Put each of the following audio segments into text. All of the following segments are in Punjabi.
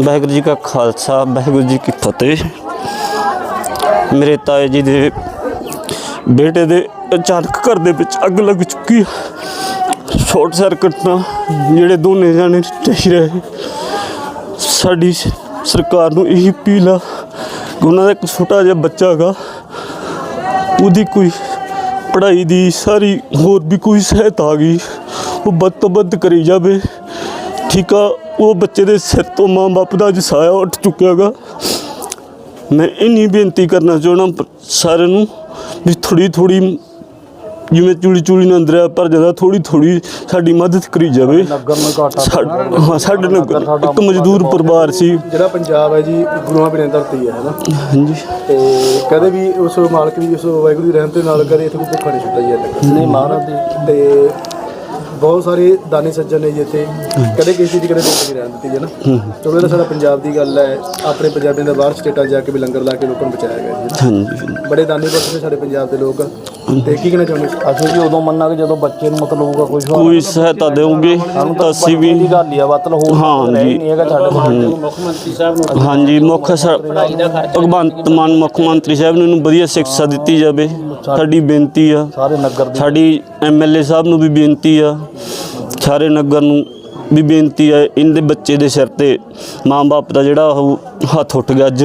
ਵਾਹਿਗੁਰੂ ਜੀ ਕਾ ਖਾਲਸਾ, ਵਾਹਿਗੁਰੂ ਜੀ ਕੀ ਫਤਿਹ। ਮੇਰੇ ਤਾਏ ਜੀ ਦੇ ਬੇਟੇ ਦੇ ਅਚਾਨਕ ਘਰ ਦੇ ਵਿੱਚ ਅੱਗ ਲੱਗ ਚੁੱਕੀ ਹੈ ਸ਼ਾਰਟ ਸਰਕਟ ਨਾਲ ਜਿਹੜੇ ਦੋਨੇ ਜਾਣੇ ਢਹਿ ਰਹੇ। ਸਾਡੀ ਸਰਕਾਰ ਨੂੰ ਇਹੀ ਅਪੀਲ ਆ ਕਿ ਉਹਨਾਂ ਦਾ ਇੱਕ ਛੋਟਾ ਜਿਹਾ ਬੱਚਾ ਹੈਗਾ, ਉਹਦੀ ਕੋਈ ਪੜ੍ਹਾਈ ਦੀ ਸਾਰੀ ਹੋਰ ਵੀ ਕੋਈ ਸਹਾਇਤਾ ਆ ਗਈ, ਉਹ ਵੱਧ ਤੋਂ ਵੱਧ ਕਰੀ ਜਾਵੇ। ਠੀਕ ਆ, ਉਹ ਬੱਚੇ ਦੇ ਸਿਰ ਤੋਂ ਮਾਂ ਬਾਪ ਦਾ ਅੱਜ ਸਾਇਆ ਉੱਠ ਚੁੱਕਿਆਗਾ ਮੈਂ ਇੰਨੀ ਬੇਨਤੀ ਕਰਨਾ ਚਾਹਣਾ ਸਾਰਿਆਂ ਨੂੰ ਵੀ ਥੋੜੀ ਥੋੜੀ ਜਿਵੇਂ ਚੂੜੀ ਚੂੜੀ ਨਾਲ ਅੰਦਰ ਪਰ ਜ਼ਿਆਦਾ ਥੋੜੀ ਥੋੜੀ ਸਾਡੀ ਮਦਦ ਕਰੀ ਜਾਵੇ। ਨਗਰ ਨੂੰ ਘਾਟਾ ਸਾ- ਹਾਂ ਸਾਡੇ ਨਗਰ ਇੱਕ ਮਜ਼ਦੂਰ ਪਰਿਵਾਰ ਸੀ। ਜਿਹੜਾ ਪੰਜਾਬ ਹੈ ਜੀ ਗੁਰੂਆਂ ਦੀ ਧਰਤੀ ਹੈ ਹੈਨਾ ਹਾਂਜੀ। ਤੇ ਕਦੇ ਵੀ ਉਸ ਮਾਲਕ ਦੀ ਉਸ ਵਾਹਿਗੁਰੂ ਦੀ ਰਹਿਮਤ ਦੇ ਨਾਲ ਕਦੇ ਇੱਥੇ ਕੋਈ ਭੁੱਖਾ ਨਹੀਂ ਛੁੱਟਾ ਜੀ ਅੱਜ ਨਹੀਂ ਮਹਾਰਾਜ ਦੀ। ਤੇ ਬਹੁਤ ਸਾਰੇ ਦਾਨੀ ਸੱਜਣ ਨੇ ਜੀ ਇੱਥੇ ਕਦੇ ਕਿਸੇ ਦੀ ਕਦੇ ਭੁੱਖ ਨਹੀਂ ਰਹਿਣ ਦਿੱਤੀ ਜੀ ਨਾ? ਕਿਉਂਕਿ ਤਾਂ ਸਾਡਾ ਪੰਜਾਬ ਦੀ ਗੱਲ ਹੈ। ਆਪਣੇ ਪੰਜਾਬੀਆਂ ਦਾ ਬਾਹਰ ਸਟੇਟਾਂ ਜਾ ਕੇ ਵੀ ਲੰਗਰ ਲਾ ਕੇ ਲੋਕਾਂ ਨੂੰ ਬਚਾਇਆ ਗਿਆ ਜੀ ਹਾਂਜੀ। ਬੜੇ ਦਾਨੀ ਪੁਰਸ਼ ਨੇ ਸਾਡੇ ਪੰਜਾਬ ਦੇ ਲੋਕ। ਤੇ ਕੀ ਕਹਿਣਾ ਚਾਹੁੰਦੇ? ਅਸੀਂ ਵੀ ਉਦੋਂ ਮੰਨਾਂਗੇ ਜਦੋਂ ਬੱਚੇ ਨੂੰ ਮਤਲਬ ਹੋਊਗਾ ਕੋਈ ਸਵਾਲ। ਕੋਈ ਸਹਾਇਤਾ ਦੇਵੋਗੇ ਤਾਂ ਅਸੀਂ ਵੀ ਦੀ ਗੱਲ ਹੀ ਆ ਮਤਲਬ ਹੋਰ ਹਾਂ ਰਹਿ ਜੀ। ਨਹੀਂ ਹੈਗਾ ਸਾਡੇ ਕੋਲ ਹਾਂਜੀ ਮੁੱਖ ਭਗਵੰਤ ਮਾਨ ਮੁੱਖ ਮੰਤਰੀ ਸਾਹਿਬ ਨੂੰ ਇਹਨੂੰ ਵਧੀਆ ਸਿੱਖਿਆ ਦਿੱਤੀ ਜਾਵੇ। ਸਾਡੀ ਬੇਨਤੀ ਆ। ਸਾਰੇ ਨਗਰ ਦੀ ਸਾਡੀ ਐਮਐਲਏ ਸਾਹਿਬ ਨੂੰ ਵੀ ਬੇਨਤੀ ਆ। ਸਾਰੇ ਨਗਰ ਨੂੰ ਵੀ ਬੇਨਤੀ ਹੈ ਇਹਦੇ ਬੱਚੇ ਦੇ ਸਿਰ ਤੇ ਮਾਂ-ਬਾਪ ਦਾ ਜਿਹੜਾ ਉਹ ਹੱਥ ਉੱਠ ਗਿਆ ਅੱਜ।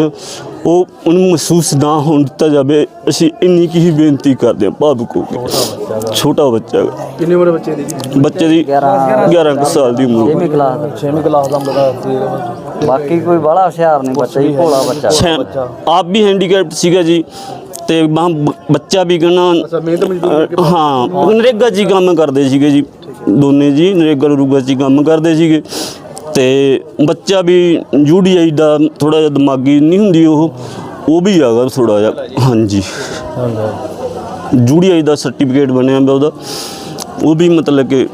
ਉਹ ਉਹਨੂੰ ਮਹਿਸੂਸ ਨਾ ਹੋਣ ਦਿੱਤਾ ਜਾਵੇ ਅਸੀਂ ਇੰਨੀ ਕੀ ਹੀ ਬੇਨਤੀ ਕਰਦੇ ਹਾਂ ਭਾਵੁਕ ਹੋ ਕੇ। ਛੋਟਾ ਬੱਚਾ ਹੈਗਾ। ਕਿੰਨੀ ਉਮਰ ਬੱਚੇ ਦੀ ਜੀ? ਬੱਚੇ ਦੀ 11 ਕੁ ਸਾਲ ਦੀ ਉਮਰ। ਛੇਵੀਂ ਕਲਾਸ ਦਾ। ਛੇਵੀਂ ਕਲਾਸ ਦਾ ਮੁੰਡਾ ਸੀ ਬਾਕੀ ਕੋਈ ਬੜਾ ਹੁਸ਼ਿਆਰ ਨਹੀਂ ਬੱਚਾ ਜੀ ਭੋਲਾ ਬੱਚਾ। ਆਪ ਵੀ ਹੈਂਡੀਕੈਪਟ ਸੀਗਾ ਜੀ ਤੇ ਬਾਹ ਬੱਚਾ ਵੀ ਕਹਿਣਾ ਅੱਛਾ ਮਿਹਨਤ ਮਜ਼ਦੂਰ ਅਹ ਹਾਂ ਨਰੇਗਾ 'ਚ ਹੀ ਕੰਮ ਕਰਦੇ ਸੀਗੇ ਜੀ। ਦੋਨੇ ਜੀ ਨਰੇਗਾ ਰੂਗਾ 'ਚ ਹੀ ਕੰਮ ਕਰਦੇ ਸੀਗੇ। ਤੇ ਬੱਚਾ ਵੀ ਯੂਡੀਆਈ ਦਾ ਥੋੜਾ ਜਿਹਾ ਦਿਮਾਗੀ ਨਹੀਂ ਹੁੰਦੀ ਉਹ ਉਹ ਵੀ ਹੈਗਾ ਥੋੜਾ ਜਿਹਾ ਹਾਂਜੀ। ਯੂਡੀਆਈ ਦਾ ਸਰਟੀਫਿਕੇਟ ਬਣਿਆ ਪਿਆ ਉਹਦਾ ਉਹ ਵੀ ਮਤਲਬ ਕਿ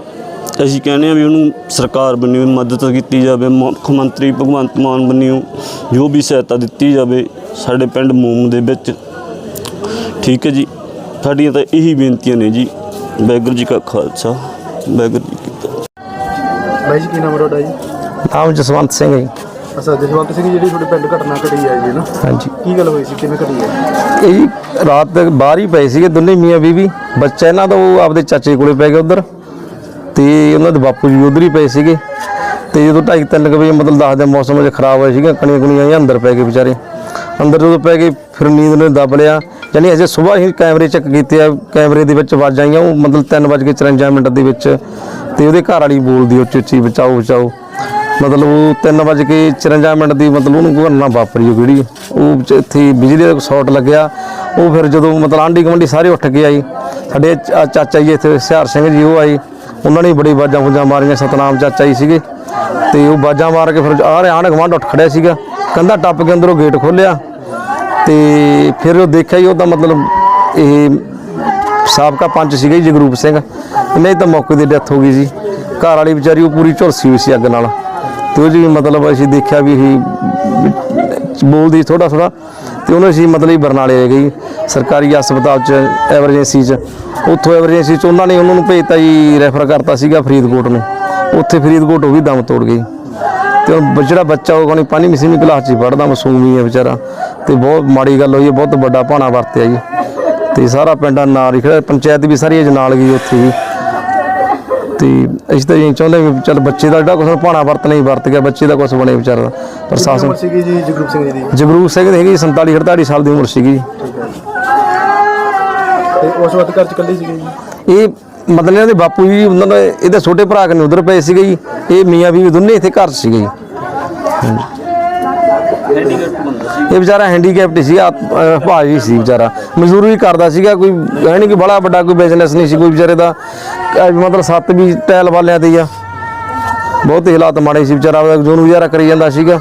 ਅਸੀਂ ਕਹਿੰਦੇ ਆ ਵੀ ਉਹਨੂੰ ਸਰਕਾਰ ਬਣੀਓ ਮਦਦ ਕੀਤੀ ਜਾਵੇ ਮੁੱਖ ਮੰਤਰੀ ਭਗਵੰਤ ਮਾਨ ਬਣੀਓ ਜੋ ਵੀ ਸਹਾਇਤਾ ਦਿੱਤੀ ਜਾਵੇ ਸਾਡੇ ਪਿੰਡ ਮੂਮ ਦੇ ਵਿੱਚ। ਠੀਕ ਹੈ ਜੀ ਸਾਡੀਆਂ ਤਾਂ ਇਹੀ ਬੇਨਤੀਆਂ ਨੇ ਜੀ। ਵਾਹਿਗੁਰੂ ਜੀ ਕਾ ਖਾਲਸਾ ਵਾਹਿਗੁਰੂ ਜੀ ਕੀ ਫਤਿਹ। ਬਾਈ ਜੀ ਕੀ ਨਾਮ ਤੁਹਾਡਾ ਜੀ? ਨਾਮ ਜਸਵੰਤ ਸਿੰਘ ਹੈ ਜੀ। ਅੱਛਾ ਜਸਵੰਤ ਸਿੰਘ ਜਿਹੜੀ ਤੁਹਾਡੇ ਪਿੰਡ ਘਟਨਾ ਘਟੀ ਹੈ ਜੀ ਨਾ। ਹਾਂਜੀ। ਕੀ ਗੱਲ ਹੋਈ ਸੀ? ਕਿਵੇਂ ਘਟੀ ਹੈ ਇਹ ਜੀ ਰਾਤ ਤੱਕ ਬਾਹਰ ਹੀ ਪਏ ਸੀਗੇ ਦੋਨੇ ਮੀਆਂ ਬੀਵੀ। ਬੱਚਾ ਇਹਨਾਂ ਦਾ ਉਹ ਆਪਦੇ ਚਾਚੇ ਕੋਲੇ ਪੈ ਗਿਆ ਉਧਰ। ਤੇ ਉਹਨਾਂ ਦੇ ਬਾਪੂ ਜੀ ਉਧਰ ਹੀ ਪਏ ਸੀਗੇ। ਤੇ ਜਦੋਂ ਢਾਈ ਤਿੰਨ ਕੁ ਵਜੇ ਮਤਲਬ ਦੱਸਦੇ ਮੌਸਮ ਅਜੇ ਖਰਾਬ ਹੋਇਆ ਸੀਗਾ ਕਣੀਆਂ ਕੁਣੀਆਂ ਜਿਹੀਆਂ ਅੰਦਰ ਪੈ ਗਏ ਵਿਚਾਰੇ। ਅੰਦਰ ਜਦੋਂ ਪੈ ਗਏ ਫਿਰ ਨੀਂਦ ਨੇ ਦਬ ਲਿਆ। ਜਾਨੀ ਅਜੇ ਸਵੇਰ ਹੀ ਕੈਮਰੇ ਚੈੱਕ ਕੀਤੇ ਆ ਕੈਮਰੇ ਦੇ ਵਿੱਚ ਆਵਾਜ਼ਾਂ ਆਈਆਂ ਉਹ ਮਤਲਬ 3:54 ਮਿੰਟ ਦੇ ਵਿੱਚ। ਤੇ ਉਹਦੇ ਘਰ ਵਾਲੀ ਬੋਲਦੀ ਉੱਚੀ ਉੱਚੀ ਬਚਾਓ ਬਚਾਓ। ਮਤਲਬ ਉਹ 3:54 ਮਿੰਟ ਦੀ ਮਤਲਬ ਉਹਨੂੰ ਘਟਨਾ ਵਾਪਰੀ ਉਹ ਜਿਹੜੀ ਉਹ ਇੱਥੇ ਬਿਜਲੀ ਦਾ ਸ਼ਾਰਟ ਲੱਗਿਆ। ਉਹ ਫਿਰ ਜਦੋਂ ਮਤਲਬ ਆਂਢੀ ਗੁਆਂਢੀ ਸਾਰੇ ਉੱਠ ਕੇ ਆਈ ਸਾਡੇ ਚਾਚਾ ਜੀ ਇੱਥੇ ਸਿਹਾਰ ਸਿੰਘ ਜੀ ਉਹ ਆਏ। ਉਹਨਾਂ ਨੇ ਬੜੀ ਬਾਜਾਂ ਫੁੱਜਾਂ ਮਾਰੀਆਂ, ਸਤਨਾਮ ਚਾਚਾ ਜੀ ਸੀਗੇ। ਤੇ ਉਹ ਬਾਜਾਂ ਮਾਰ ਕੇ ਫਿਰ ਆ ਰਿਹਾ ਆਂਢ ਗੁਆਂਢ ਉੱਠ ਖੜਿਆ ਸੀਗਾ। ਕੰਧਾ ਟੱਪ ਕੇ ਅੰਦਰੋਂ ਗੇਟ ਖੋਲਿਆ ਤੇ ਫਿਰ ਉਹ ਦੇਖਿਆ ਜੀ ਉਹਦਾ ਮਤਲਬ ਇਹ ਸਾਬਕਾ ਪੰਚ ਸੀਗਾ ਜੀ ਜਗਰੂਪ ਸਿੰਘ। ਨਹੀਂ ਤਾਂ ਮੌਕੇ ਦੀ ਡੈਥ ਹੋ ਗਈ ਸੀ। ਘਰ ਵਾਲੀ ਵਿਚਾਰੀ ਉਹ ਪੂਰੀ ਝੁਲਸੀ ਹੋਈ ਸੀ ਅੱਗ ਨਾਲ। ਤੇ ਉਹ ਜੀ ਮਤਲਬ ਅਸੀਂ ਦੇਖਿਆ ਵੀ ਇਹ ਬੋਲਦੀ ਥੋੜਾ ਥੋੜਾ ਤੇ ਉਹਨੂੰ ਅਸੀਂ ਮਤਲਬ ਬਰਨਾਲੇ ਲੈ ਗਈ ਸਰਕਾਰੀ ਹਸਪਤਾਲ ਚ ਐਮਰਜੈਂਸੀ ਚ। ਉੱਥੋਂ ਐਮਰਜੈਂਸੀ ਚ ਉਹਨਾਂ ਨੇ ਉਹਨਾਂ ਨੂੰ ਭੇਜਤਾ ਜੀ ਰੈਫਰ ਕਰਤਾ ਸੀਗਾ ਫਰੀਦਕੋਟ ਨੂੰ। ਉੱਥੇ ਫਰੀਦਕੋਟ ਉਹ ਵੀ ਦਮ ਤੋੜ ਗਈ। ਤੇ ਉਹ ਜਿਹੜਾ ਬੱਚਾ ਉਹ ਕੋਣੀ ਪੰਜਵੀਂ ਮਸੀਮੀ ਕਲਾਸ 'ਚ ਹੀ ਪੜਦਾ ਮਾਸੂਮ ਹੀ ਹੈ ਵਿਚਾਰਾ। ਤੇ ਬਹੁਤ ਮਾੜੀ ਗੱਲ ਹੋਈ ਹੈ ਬਹੁਤ ਵੱਡਾ ਭਾਣਾ ਵਰਤਿਆ ਜੀ। ਤੇ ਸਾਰਾ ਪਿੰਡਾਂ ਨਾਲ ਹੀ ਖੜਾ ਪੰਚਾਇਤ ਵੀ ਸਾਰੀ ਇਹ ਨਾਲ ਗਈ ਉੱਥੇ ਹੀ ਤੇ ਅਸੀਂ ਤਾਂ ਇਹ ਚਾਹੁੰਦੇ ਵੀ ਚੱਲ ਬੱਚੇ ਦਾ ਜਿਹੜਾ ਕੁਛ ਭਾਣਾ ਵਰਤ ਨਹੀਂ ਵਰਤ ਗਿਆ ਬੱਚੇ ਦਾ ਕੁਛ ਬਣੇ ਵਿਚਾਰਾ। ਪ੍ਰਸ਼ਾਸਨ ਸੀਗੀ ਜੀ ਜਗਰੂਪ ਸਿੰਘ ਜੀ ਦੀ? ਜਗਰੂਪ ਸਿੰਘ ਦੀ ਹੈਗੀ 47 48 ਸਾਲ ਦੀ ਉਮਰ ਸੀਗੀ ਤੇ ਉਸ ਵਕਤ ਘਰ ਚ ਇਕੱਲੇ ਸੀਗੇ ਜੀ? ਇਹ ਮਤਲਬ ਇਹਨਾਂ ਦੇ ਬਾਪੂ ਜੀ ਉਹਨਾਂ ਦੇ ਇਹਦੇ ਛੋਟੇ ਭਰਾ ਕਨੇ ਉਧਰ ਪਏ ਸੀਗੇ ਜੀ। ਇਹ ਮੀਆਂ ਬੀਵੀ ਦੋਨੇ ਇੱਥੇ ਘਰ 'ਚ ਸੀਗੇ ਜੀ। ਇਹ ਵਿਚਾਰਾ ਹੈਂਡੀਕੈਪਟ ਸੀ ਆ ਭਾਜੀ ਸੀ ਵਿਚਾਰਾ। ਮਜ਼ਦੂਰੀ ਵੀ ਕਰਦਾ ਸੀਗਾ ਕੋਈ ਹੈ ਨਹੀਂ ਕਿ ਬੜਾ ਵੱਡਾ ਕੋਈ ਬਿਜ਼ਨਸ ਨਹੀਂ ਸੀ ਕੋਈ ਵਿਚਾਰੇ ਦਾ ਮਤਲਬ ਸੱਤ ਵੀ ਟੈਲ ਵਾਲਿਆਂ ਤੇ ਆ। ਬਹੁਤ ਹੀ ਹਾਲਾਤ ਮਾੜੇ ਸੀ ਵਿਚਾਰਾ ਆਪਦਾ ਜੋ ਨੂੰ ਗੁਜ਼ਾਰਾ ਕਰੀ ਜਾਂਦਾ ਸੀਗਾ।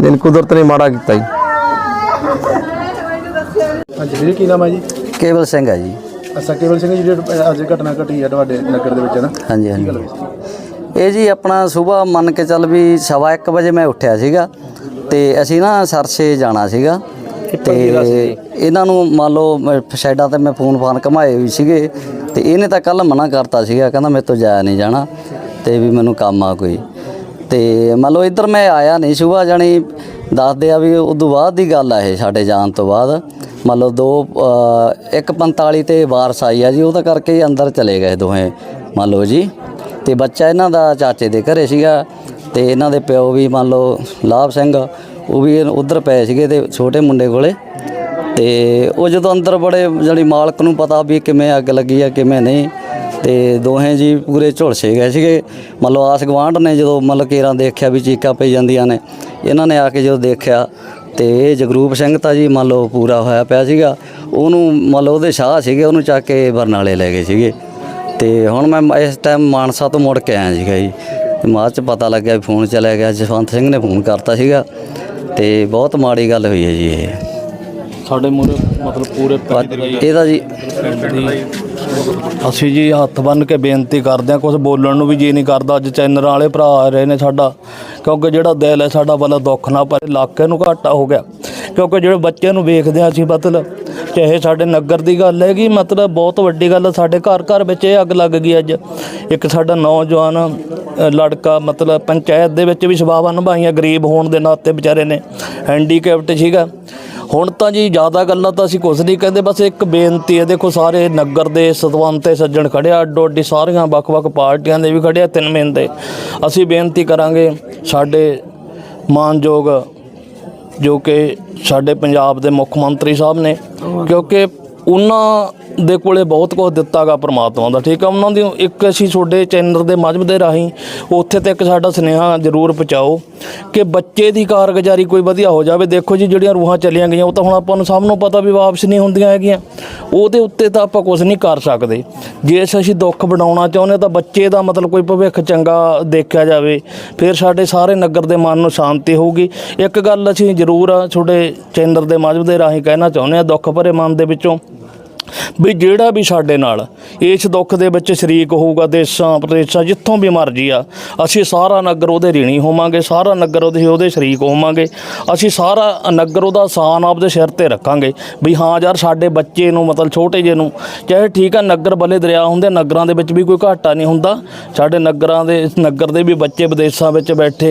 ਜਿਨ ਕੁਦਰਤ ਨੇ ਮਾੜਾ ਕੀਤਾ ਜੀ। ਹਾਂਜੀ ਵੀਰੇ ਕੀ ਨਾਮ ਹੈ ਜੀ? ਕੇਵਲ ਸਿੰਘ ਹੈ ਜੀ। ਅੱਛਾ ਕੇਵਲ ਸਿੰਘ ਜੀ ਜਿਹੜੀ ਅੱਜ ਘਟਨਾ ਘਟੀ ਹੈ ਤੁਹਾਡੇ ਨਗਰ ਦੇ ਵਿੱਚ ਨਾ? ਹਾਂਜੀ ਹਾਂਜੀ। ਇਹ ਜੀ ਆਪਣਾ ਸਵੇਰ ਮੰਨ ਕੇ ਚੱਲ ਵੀ ਸਵਾ 1 ਵਜੇ ਮੈਂ ਉੱਠਿਆ ਸੀਗਾ। ਤੇ ਅਸੀਂ ਨਾ ਸਰਸੇ ਜਾਣਾ ਸੀਗਾ ਤੇ ਇਹਨਾਂ ਨੂੰ ਮੰਨ ਲਓ ਮੈਂ ਸਾਈਡਾਂ ਤੇ ਮੈਂ ਫੋਨ ਫਾਨ ਘਮਾਏ ਹੋਈ ਸੀਗੇ ਤੇ ਇਹਨੇ ਤਾਂ ਕੱਲ ਮਨਾ ਕਰਤਾ ਸੀਗਾ ਕਹਿੰਦਾ ਮੇਰੇ ਤੋਂ ਜਾਇਆ ਨਹੀਂ ਜਾਣਾ ਤੇ ਵੀ ਮੈਨੂੰ ਕੰਮ ਆ ਕੋਈ। ਤੇ ਮੰਨ ਲਓ ਇੱਧਰ ਮੈਂ ਆਇਆ ਨਹੀਂ ਸੁਬਾ ਜਾਣੀ ਦੱਸਦੇ ਆ ਵੀ ਉਦੋਂ ਬਾਅਦ ਦੀ ਗੱਲ ਆ ਇਹ ਸਾਡੇ ਜਾਣ ਤੋਂ ਬਾਅਦ। ਮੰਨ ਲਓ ਦੋ ਅ, ਇੱਕ 45 ਤੇ ਵਾਰਸ ਆਈ ਆ ਜੀ ਉਹਦਾ ਕਰਕੇ ਅੰਦਰ ਚਲੇ ਗਏ ਦੋਵੇਂ। ਮੰਨ ਲਓ ਜੀ ਤੇ ਬੱਚਾ ਇਹਨਾਂ ਦਾ ਚਾਚੇ ਦੇ ਘਰੇ ਸੀਗਾ ਤੇ ਇਹਨਾਂ ਦੇ ਪਿਓ ਵੀ ਮੰਨ ਲਓ ਲਾਭ ਸਿੰਘ ਉਹ ਵੀ ਉਧਰ ਪਏ ਸੀਗੇ ਤੇ ਛੋਟੇ ਮੁੰਡੇ ਕੋਲੇ। ਤੇ ਉਹ ਜਦੋਂ ਅੰਦਰ ਬੜੇ ਜਿਹੜੀ ਮਾਲਕ ਨੂੰ ਪਤਾ ਵੀ ਕਿਵੇਂ ਅੱਗ ਲੱਗੀ ਆ, ਕਿਵੇਂ ਨਹੀਂ, ਤੇ ਦੋਹੇ ਜੀ ਪੂਰੇ ਝੁਲਸੇ ਗਏ ਸੀਗੇ। ਮੰਨ ਲਓ ਆਸ ਗਵਾਂਢ ਨੇ ਜਦੋਂ ਮਤਲਬ ਕੇਰਾਂ ਦੇਖਿਆ ਵੀ ਚੀਕਾਂ ਪਈ ਜਾਂਦੀਆਂ ਨੇ, ਇਹਨਾਂ ਨੇ ਆ ਕੇ ਜਦੋਂ ਦੇਖਿਆ ਤੇ ਇਹ ਜਗਰੂਪ ਸਿੰਘ ਤਾਂ ਜੀ ਮੰਨ ਲਓ ਪੂਰਾ ਹੋਇਆ ਪਿਆ ਸੀਗਾ। ਉਹਨੂੰ ਮੰਨ ਲਓ ਉਹਦੇ ਸ਼ਾਹ ਸੀਗੇ, ਉਹਨੂੰ ਚੱਕ ਕੇ ਬਰਨਾਲੇ ਲੈ ਗਏ ਸੀਗੇ। ਤੇ ਹੁਣ ਮੈਂ ਇਸ ਟਾਈਮ ਮਾਨਸਾ ਤੋਂ ਮੁੜ ਕੇ ਆਇਆ ਸੀਗਾ ਜੀ। ਤੇ ਬਾਅਦ ਚ ਪਤਾ ਲੱਗਿਆ ਵੀ ਫੋਨ ਚਲਾ ਗਿਆ ਜਸਵੰਤ ਸਿੰਘ ਨੇ ਫੋਨ ਕਰਤਾ ਸੀਗਾ ਤੇ ਬਹੁਤ ਮਾੜੀ ਗੱਲ ਹੋਈ ਹੈ ਜੀ ਇਹ। ਸਾਡੇ ਮੂਰੇ ਮਤਲਬ ਪੂਰੇ ਪਿੰਡ ਦੀ ਇਹਦਾ ਜੀ ਅਸੀਂ ਜੀ ਹੱਥ ਬੰਨ ਕੇ ਬੇਨਤੀ ਕਰਦੇ ਹਾਂ ਕੁਝ ਬੋਲਣ ਨੂੰ ਵੀ ਜੀ ਨਹੀਂ ਕਰਦਾ। ਅੱਜ ਚੈਨਲ ਵਾਲੇ ਭਰਾ ਆ ਰਹੇ ਨੇ ਸਾਡਾ, ਕਿਉਂਕਿ ਜਿਹੜਾ ਦਿਲ ਹੈ ਸਾਡਾ ਵਾਲਾ ਦੁੱਖ ਨਾ ਪਰ ਇਲਾਕੇ ਨੂੰ ਘਾਟਾ ਹੋ ਗਿਆ। ਕਿਉਂਕਿ ਜਿਹੜੇ ਬੱਚਿਆਂ ਨੂੰ ਵੇਖਦੇ ਹਾਂ ਅਸੀਂ, ਮਤਲਬ ਚਾਹੇ ਸਾਡੇ ਨਗਰ ਦੀ ਗੱਲ ਹੈਗੀ, ਮਤਲਬ ਬਹੁਤ ਵੱਡੀ ਗੱਲ, ਸਾਡੇ ਘਰ ਘਰ ਵਿੱਚ ਇਹ ਅੱਗ ਲੱਗ ਗਈ ਅੱਜ। ਇੱਕ ਸਾਡਾ ਨੌਜਵਾਨ ਲੜਕਾ, ਮਤਲਬ ਪੰਚਾਇਤ ਦੇ ਵਿੱਚ ਵੀ ਸੇਵਾਵਾਂ ਨਿਭਾਈਆਂ, ਗਰੀਬ ਹੋਣ ਦੇ ਨਾਤੇ ਵਿਚਾਰੇ ਨੇ। ਹੈਂਡੀਕੈਪਟ ਸੀਗਾ। ਹੁਣ ਤਾਂ ਜੀ ਜ਼ਿਆਦਾ ਗੱਲਾਂ ਤਾਂ ਅਸੀਂ ਕੁਝ ਨਹੀਂ ਕਹਿੰਦੇ ਬਸ ਇੱਕ ਬੇਨਤੀ ਹੈ ਦੇਖੋ ਸਾਰੇ ਨਗਰ ਦੇ ਸਤਵੰਤੇ ਸੱਜਣ ਖੜਿਆ ਅੱਡੋ ਅੱਡੀ ਸਾਰੀਆਂ ਵੱਖ-ਵੱਖ ਪਾਰਟੀਆਂ ਦੇ ਵੀ ਖੜਿਆ ਤਿੰਨ ਦੇ। ਅਸੀਂ ਬੇਨਤੀ ਕਰਾਂਗੇ ਸਾਡੇ ਮਾਨਯੋਗ ਜੋ ਕਿ ਸਾਡੇ ਪੰਜਾਬ ਦੇ ਮੁੱਖ ਮੰਤਰੀ ਸਾਹਿਬ ਨੇ ਕਿਉਂਕਿ ਉਹਨਾਂ ਦੇ ਕੋਲੇ ਬਹੁਤ ਕੁਝ ਦਿੱਤਾਗਾ ਪ੍ਰਮਾਤਮਾ ਦਾ, ਠੀਕ ਆ? ਉਹਨਾਂ ਦੀ ਇੱਕ ਅਸੀਂ ਤੁਹਾਡੇ ਚੈਨਲ ਦੇ ਮਾਧਿਅਮ ਦੇ ਰਾਹੀਂ ਉੱਥੇ ਤੱਕ ਸਾਡਾ ਸੁਨੇਹਾ ਜ਼ਰੂਰ ਪਹੁੰਚਾਓ ਕਿ ਬੱਚੇ ਦੀ ਕਾਰਗੁਜ਼ਾਰੀ ਕੋਈ ਵਧੀਆ ਹੋ ਜਾਵੇ। ਦੇਖੋ ਜੀ, ਜਿਹੜੀਆਂ ਰੂਹਾਂ ਚਲੀਆਂ ਗਈਆਂ, ਉਹ ਤਾਂ ਹੁਣ ਆਪਾਂ ਨੂੰ ਸਭ ਨੂੰ ਪਤਾ ਵੀ ਵਾਪਸ ਨਹੀਂ ਹੁੰਦੀਆਂ ਹੈਗੀਆਂ। ਉਹਦੇ ਉੱਤੇ ਤਾਂ ਆਪਾਂ ਕੁਝ ਨਹੀਂ ਕਰ ਸਕਦੇ। ਜੇ ਅਸੀਂ ਦੁੱਖ ਬਣਾਉਣਾ ਚਾਹੁੰਦੇ ਤਾਂ ਬੱਚੇ ਦਾ ਮਤਲਬ ਕੋਈ ਭਵਿੱਖ ਚੰਗਾ ਦੇਖਿਆ ਜਾਵੇ, ਫਿਰ ਸਾਡੇ ਸਾਰੇ ਨਗਰ ਦੇ ਮਨ ਨੂੰ ਸ਼ਾਂਤੀ ਹੋਊਗੀ। ਇੱਕ ਗੱਲ ਅਸੀਂ ਜ਼ਰੂਰ ਤੁਹਾਡੇ ਚੈਨਲ ਦੇ ਮਾਧਿਅਮ ਦੇ ਰਾਹੀਂ ਕਹਿਣਾ ਚਾਹੁੰਦੇ ਆ ਦੁੱਖ ਭਰੇ ਮਨ ਦੇ ਵਿੱਚੋਂ ਵੀ ਜਿਹੜਾ ਵੀ ਸਾਡੇ ਨਾਲ ਇਸ ਦੁੱਖ ਦੇ ਵਿੱਚ ਸ਼ਰੀਕ ਹੋਊਗਾ, ਦੇਸ਼ਾਂ, ਪ੍ਰਦੇਸ਼ਾਂ, ਜਿੱਥੋਂ ਵੀ ਮਰਜ਼ੀ ਆ, ਅਸੀਂ ਸਾਰਾ ਨਗਰ ਉਹਦੇ ਰੀਣੀ ਹੋਵਾਂਗੇ, ਸਾਰਾ ਨਗਰ ਉਹਦੇ ਉਹਦੇ ਸ਼ਰੀਕ ਹੋਵਾਂਗੇ, ਅਸੀਂ ਸਾਰਾ ਨਗਰ ਉਹਦਾ ਸਾਨ ਆਪਦੇ ਸਿਰ ਤੇ ਰੱਖਾਂਗੇ, ਵੀ ਹਾਂ ਯਾਰ ਸਾਡੇ ਬੱਚੇ ਨੂੰ, ਮਤਲਬ ਛੋਟੇ ਜਿਹੇ ਨੂੰ, ਚਾਹੇ ਠੀਕ ਆ ਨਗਰ ਬੱਲੇ ਦਰਿਆ ਹੁੰਦੇ, ਨਗਰਾਂ ਦੇ ਵਿੱਚ ਵੀ ਕੋਈ ਘਾਟਾ ਨਹੀਂ ਹੁੰਦਾ, ਸਾਡੇ ਨਗਰਾਂ ਦੇ, ਨਗਰ ਦੇ ਵੀ ਬੱਚੇ ਵਿਦੇਸ਼ਾਂ ਵਿੱਚ ਬੈਠੇ ਆ।